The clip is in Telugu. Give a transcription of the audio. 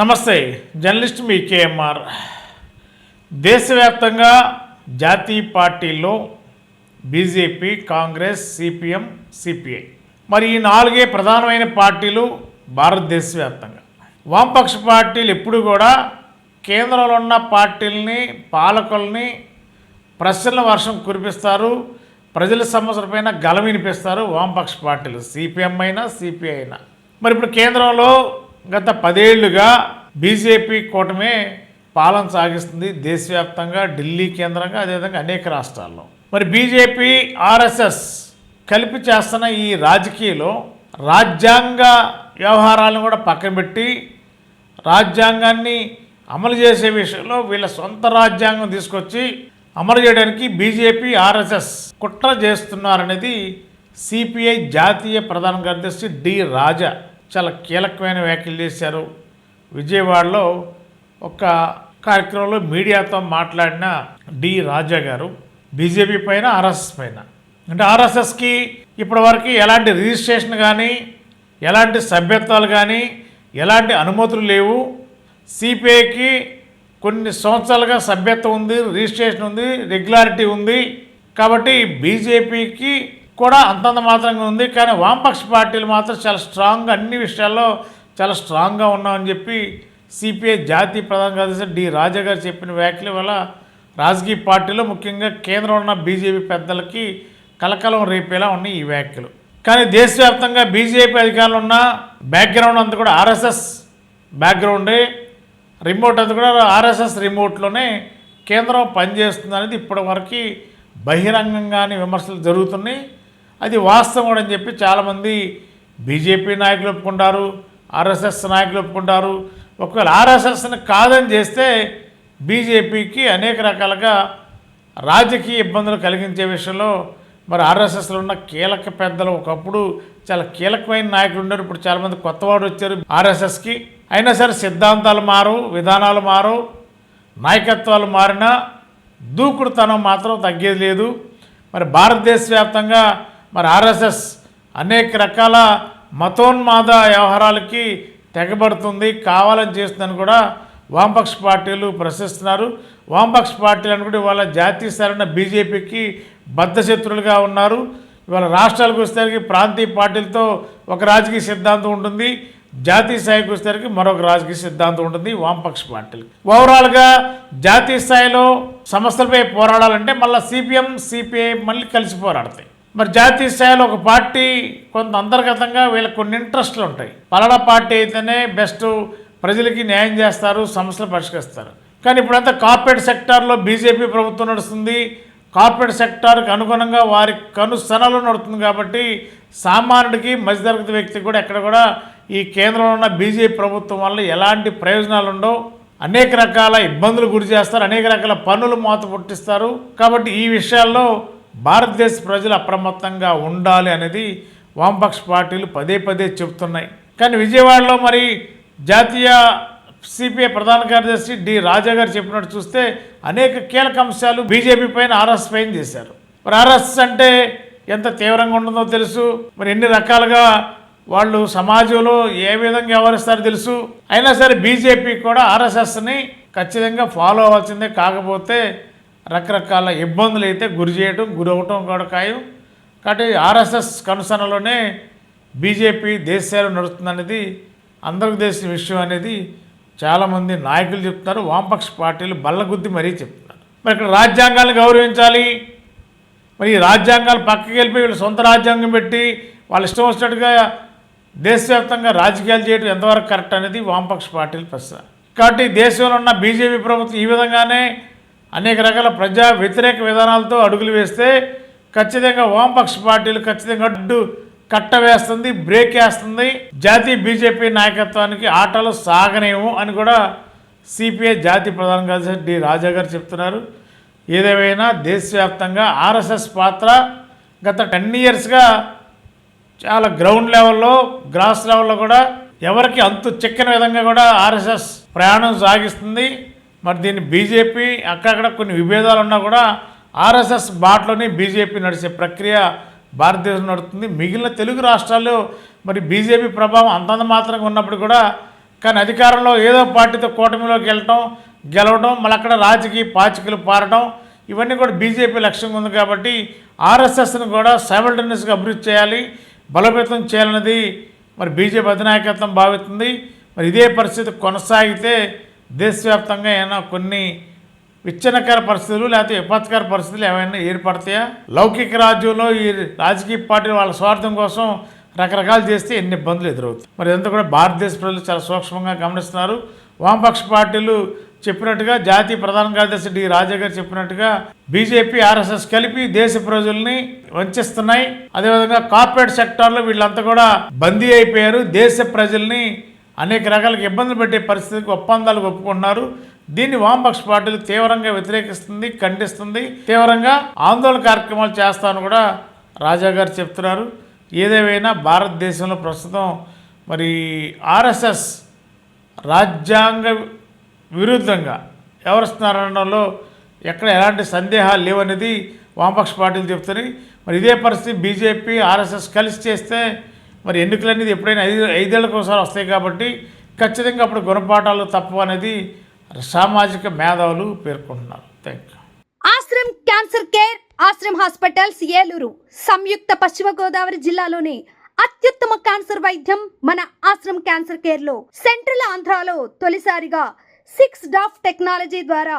నమస్తే జర్నలిస్ట్ మీ కేఎంఆర్. దేశవ్యాప్తంగా జాతీయ పార్టీల్లో బీజేపీ కాంగ్రెస్ సిపిఎం సిపిఐ. మరి ఈ నాలుగే ప్రధానమైన పార్టీలు భారతదేశ వ్యాప్తంగా వామపక్ష పార్టీలు ఎప్పుడు కూడా కేంద్రంలో ఉన్న పార్టీలని పాలకుల్ని ప్రశ్నల వర్షం కురిపిస్తారు ప్రజల సమస్యలపైన గల వినిపిస్తారు వామపక్ష పార్టీలు. సిపిఎం అయినా సిపిఐ అయినా. మరి ఇప్పుడు కేంద్రంలో గత పదేళ్ళుగా బీజేపీ కూటమే పాలన సాగిస్తుంది దేశవ్యాప్తంగా ఢిల్లీ కేంద్రంగా అదేవిధంగా అనేక రాష్ట్రాల్లో. మరి బీజేపీ ఆర్ఎస్ఎస్ కలిపి చేస్తున్న ఈ రాజకీయాలు రాజ్యాంగ వ్యవహారాలను కూడా పక్కన పెట్టి రాజ్యాంగాన్ని అమలు చేసే విషయంలో వీళ్ళ సొంత రాజ్యాంగం తీసుకొచ్చి అమలు చేయడానికి బీజేపీ ఆర్ఎస్ఎస్ కుట్ర చేస్తున్నారనేది సిపిఐ జాతీయ ప్రధాన కార్యదర్శి డి రాజా చాలా కీలకమైన వ్యాఖ్యలు చేశారు. విజయవాడలో ఒక కార్యక్రమంలో మీడియాతో మాట్లాడిన డి రాజా గారు బీజేపీ పైన ఆర్ఎస్ఎస్ పైన. అంటే ఆర్ఎస్ఎస్కి ఇప్పటివరకు ఎలాంటి రిజిస్ట్రేషన్ కానీ ఎలాంటి సభ్యత్వాలు కానీ ఎలాంటి అనుమతులు లేవు. సిపిఐకి కొన్ని సంవత్సరాలుగా సభ్యత్వం ఉంది రిజిస్ట్రేషన్ ఉంది రెగ్యులారిటీ ఉంది. కాబట్టి బీజేపీకి కూడా అంతంత మాత్రంగా ఉంది. కానీ వామపక్ష పార్టీలు మాత్రం చాలా స్ట్రాంగ్గా అన్ని విషయాల్లో చాలా స్ట్రాంగ్గా ఉన్నామని చెప్పి సిపిఐ జాతీయ ప్రధాన కార్యదర్శి డి రాజా గారు చెప్పిన వ్యాఖ్యల వల్ల రాజకీయ పార్టీలు ముఖ్యంగా కేంద్రంలో ఉన్న బీజేపీ పెద్దలకి కలకలం రేపేలా ఉన్నాయి ఈ వ్యాఖ్యలు. కానీ దేశవ్యాప్తంగా బీజేపీ అధికారులు ఉన్న బ్యాక్గ్రౌండ్ అంతా కూడా ఆర్ఎస్ఎస్ బ్యాక్గ్రౌండే రిమోట్ అంతా కూడా ఆర్ఎస్ఎస్ రిమోట్లోనే కేంద్రం పనిచేస్తుంది అనేది ఇప్పటివరకు బహిరంగంగానే విమర్శలు జరుగుతున్నాయి. అది వాస్తవం కూడా అని చెప్పి చాలామంది బీజేపీ నాయకులు ఒప్పుకుంటారు ఆర్ఎస్ఎస్ నాయకులు ఒప్పుకుంటారు. ఒకవేళ ఆర్ఎస్ఎస్ని కాదని చేస్తే బీజేపీకి అనేక రకాలుగా రాజకీయ ఇబ్బందులు కలిగించే విషయంలో మరి ఆర్ఎస్ఎస్లో ఉన్న కీలక పెద్దలు ఒకప్పుడు చాలా కీలకమైన నాయకులు ఉన్నారు. ఇప్పుడు చాలామంది కొత్తవాడు వచ్చారు ఆర్ఎస్ఎస్కి. అయినా సరే సిద్ధాంతాలు మారు విధానాలు మారు నాయకత్వాలు మారినా దూకుడుతనం మాత్రం తగ్గేది లేదు. మరి భారతదేశ వ్యాప్తంగా మరి ఆర్ఎస్ఎస్ అనేక రకాల మతోన్మాద వ్యవహారాలకి తెగబడుతుంది కావాలని చేస్తుందని కూడా వామపక్ష పార్టీలు ప్రశ్నిస్తున్నారు. వామపక్ష పార్టీలు అనుకుంటే ఇవాళ జాతీయ స్థాయిలో బీజేపీకి బద్ధశత్రులుగా ఉన్నారు. ఇవాళ రాష్ట్రాలకు వచ్చేసరికి ప్రాంతీయ పార్టీలతో ఒక రాజకీయ సిద్ధాంతం ఉంటుంది. జాతీయ స్థాయికి వచ్చేసరికి మరొక రాజకీయ సిద్ధాంతం ఉంటుంది వామపక్ష పార్టీలు. ఓవరాల్గా జాతీయ స్థాయిలో సమస్యలపై పోరాడాలంటే మళ్ళీ సిపిఎం సిపిఐ మళ్ళీ కలిసి పోరాడతాయి. మరి జాతీయ స్థాయిలో ఒక పార్టీ కొంత అంతర్గతంగా వీళ్ళకి కొన్ని ఇంట్రెస్ట్లు ఉంటాయి. పలానా పార్టీ అయితేనే బెస్ట్ ప్రజలకి న్యాయం చేస్తారు సమస్యలు పరిష్కరిస్తారు. కానీ ఇప్పుడంతా కార్పొరేట్ సెక్టార్లో బీజేపీ ప్రభుత్వం నడుస్తుంది. కార్పొరేట్ సెక్టార్కి అనుగుణంగా వారి కనుసనలు నడుస్తుంది కాబట్టి సామాన్యుడికి మధ్యతరగతి వ్యక్తి కూడా ఎక్కడ కూడా ఈ కేంద్రంలో ఉన్న బీజేపీ ప్రభుత్వం వల్ల ఎలాంటి ప్రయోజనాలు ఉండవు. అనేక రకాల ఇబ్బందులు గురి చేస్తారు. అనేక రకాల పనులు మాత పుట్టిస్తారు. కాబట్టి ఈ విషయాల్లో భారతదేశ ప్రజలు అప్రమత్తంగా ఉండాలి అనేది వామపక్ష పార్టీలు పదే పదే చెబుతున్నాయి. కానీ విజయవాడలో మరి జాతీయ సిపిఐ ప్రధాన కార్యదర్శి డి రాజా గారు చెప్పినట్టు చూస్తే అనేక కీలక అంశాలు బీజేపీ పైన ఆర్ఎస్ పైన చేశారు. మరి ఆర్ఎస్ అంటే ఎంత తీవ్రంగా ఉంటుందో తెలుసు. మరి ఎన్ని రకాలుగా వాళ్ళు సమాజంలో ఏ విధంగా వ్యవహరిస్తారో తెలుసు. అయినా సరే బీజేపీ కూడా ఆర్ఎస్ఎస్ని ఖచ్చితంగా ఫాలో అవ్వాల్సిందే. కాకపోతే రకరకాల ఇబ్బందులు అయితే గురి చేయటం గురి అవటం కూడా ఖాయం. కాబట్టి ఆర్ఎస్ఎస్ కనుసనలోనే బీజేపీ దేశాలు నడుస్తుందనేది అందరికి తెలిసిన విషయం అనేది చాలామంది నాయకులు చెప్తున్నారు వామపక్ష పార్టీలు బల్లగుద్ది మరీ చెప్తున్నారు. మరి ఇక్కడ రాజ్యాంగాన్ని గౌరవించాలి. మరి ఈ రాజ్యాంగాలు పక్కకి వెళ్ళిపోయి వీళ్ళు సొంత రాజ్యాంగం పెట్టి వాళ్ళు ఇష్టం వచ్చినట్టుగా దేశవ్యాప్తంగా రాజకీయాలు చేయడం ఎంతవరకు కరెక్ట్ అనేది వామపక్ష పార్టీలు ప్రశ్న. కాబట్టి దేశంలో ఉన్న బీజేపీ ప్రభుత్వం ఈ విధంగానే అనేక రకాల ప్రజా వ్యతిరేక విధానాలతో అడుగులు వేస్తే ఖచ్చితంగా వామపక్ష పార్టీలు ఖచ్చితంగా అడ్డు కట్ట వేస్తుంది బ్రేక్ వేస్తుంది. జాతీయ బీజేపీ నాయకత్వానికి ఆటలు సాగనేము అని కూడా సిపిఐ జాతీయ ప్రధాన కార్యదర్శి డి రాజా గారు చెప్తున్నారు. ఏదేమైనా దేశవ్యాప్తంగా ఆర్ఎస్ఎస్ పాత్ర గత టెన్ ఇయర్స్గా చాలా గ్రౌండ్ లెవెల్లో గ్రాస్ లెవెల్లో కూడా ఎవరికి అంతు చిక్కని విధంగా కూడా ఆర్ఎస్ఎస్ ప్రయాణం సాగిస్తుంది. మరి దీన్ని బీజేపీ అక్కడక్కడ కొన్ని విభేదాలు ఉన్నా కూడా ఆర్ఎస్ఎస్ బాటలోనే బీజేపీ నడిచే ప్రక్రియ భారతదేశం నడుస్తుంది మిగిలిన తెలుగు రాష్ట్రాల్లో మరి బీజేపీ ప్రభావం అంతంత మాత్రంగా ఉన్నప్పుడు కూడా కానీ అధికారంలో ఏదో పార్టీతో కూటమిలోకి వెళ్ళటం గెలవడం మళ్ళీ అక్కడ రాజకీయ పాచికలు పారడం ఇవన్నీ కూడా బీజేపీ లక్ష్యంగా ఉంది కాబట్టి ఆర్ఎస్ఎస్ను కూడా సైమల్టేనియస్గా అభివృద్ధి చేయాలి బలోపేతం చేయాలన్నది మరి బీజేపీ అధినాయకత్వం భావిస్తుంది. మరి ఇదే పరిస్థితి కొనసాగితే దేశవ్యాప్తంగా ఏమైనా కొన్ని విచ్ఛనకర పరిస్థితులు లేకపోతే విపత్కర పరిస్థితులు ఏమైనా ఏర్పడతాయా? లౌకిక రాజ్యంలో ఈ రాజకీయ పార్టీలు వాళ్ళ స్వార్థం కోసం రకరకాలు చేస్తే ఎన్ని ఇబ్బందులు ఎదురవుతాయి. మరి ఇదంతా కూడా భారతదేశ ప్రజలు చాలా సూక్ష్మంగా గమనిస్తున్నారు. వామపక్ష పార్టీలు చెప్పినట్టుగా జాతీయ ప్రధాన కార్యదర్శి డి రాజా గారు చెప్పినట్టుగా బీజేపీ ఆర్ఎస్ఎస్ కలిపి దేశ ప్రజల్ని వంచిస్తున్నాయి. అదేవిధంగా కార్పొరేట్ సెక్టార్లో వీళ్ళంతా కూడా బందీ అయిపోయారు. దేశ ప్రజల్ని అనేక రకాలకు ఇబ్బందులు పెట్టే పరిస్థితికి ఒప్పందాలు ఒప్పుకుంటున్నారు. దీన్ని వామపక్ష పార్టీలు తీవ్రంగా వ్యతిరేకిస్తుంది ఖండిస్తుంది. తీవ్రంగా ఆందోళన కార్యక్రమాలు చేస్తామని కూడా రాజా గారు చెప్తున్నారు. ఏదేమైనా భారతదేశంలో ప్రస్తుతం మరి ఆర్ఎస్ఎస్ రాజ్యాంగ విరుద్ధంగా వ్యవహరిస్తున్నారనడంలో ఎక్కడ ఎలాంటి సందేహాలు లేవనేది వామపక్ష పార్టీలు చెప్తున్నాయి. మరి ఇదే పరిస్థితి బీజేపీ ఆర్ఎస్ఎస్ కలిసి చేస్తే మరి ఎన్నికలు అనేది ఎప్పుడైనా ఐదు ఐదేళ్ళకు ఒకసారి వస్తాయి కాబట్టి ఖచ్చితంగా అప్పుడు గుణపాఠాలు తప్పు అనేది సామాజిక మేధావులు పేర్కొంటున్నారు. Thank you Ashram cancer care Ashram hospitals Eluru సంయుక్త పశ్చిమ గోదావరి జిల్లాలోని అత్యుత్తమ క్యాన్సర్ వైద్యం మన ఆశ్రమ్ క్యాన్సర్ కేర్లో సెంట్రల్ ఆంధ్రాలో తొలిసారిగా సిక్స్ డాఫ్ టెక్నాలజీ ద్వారా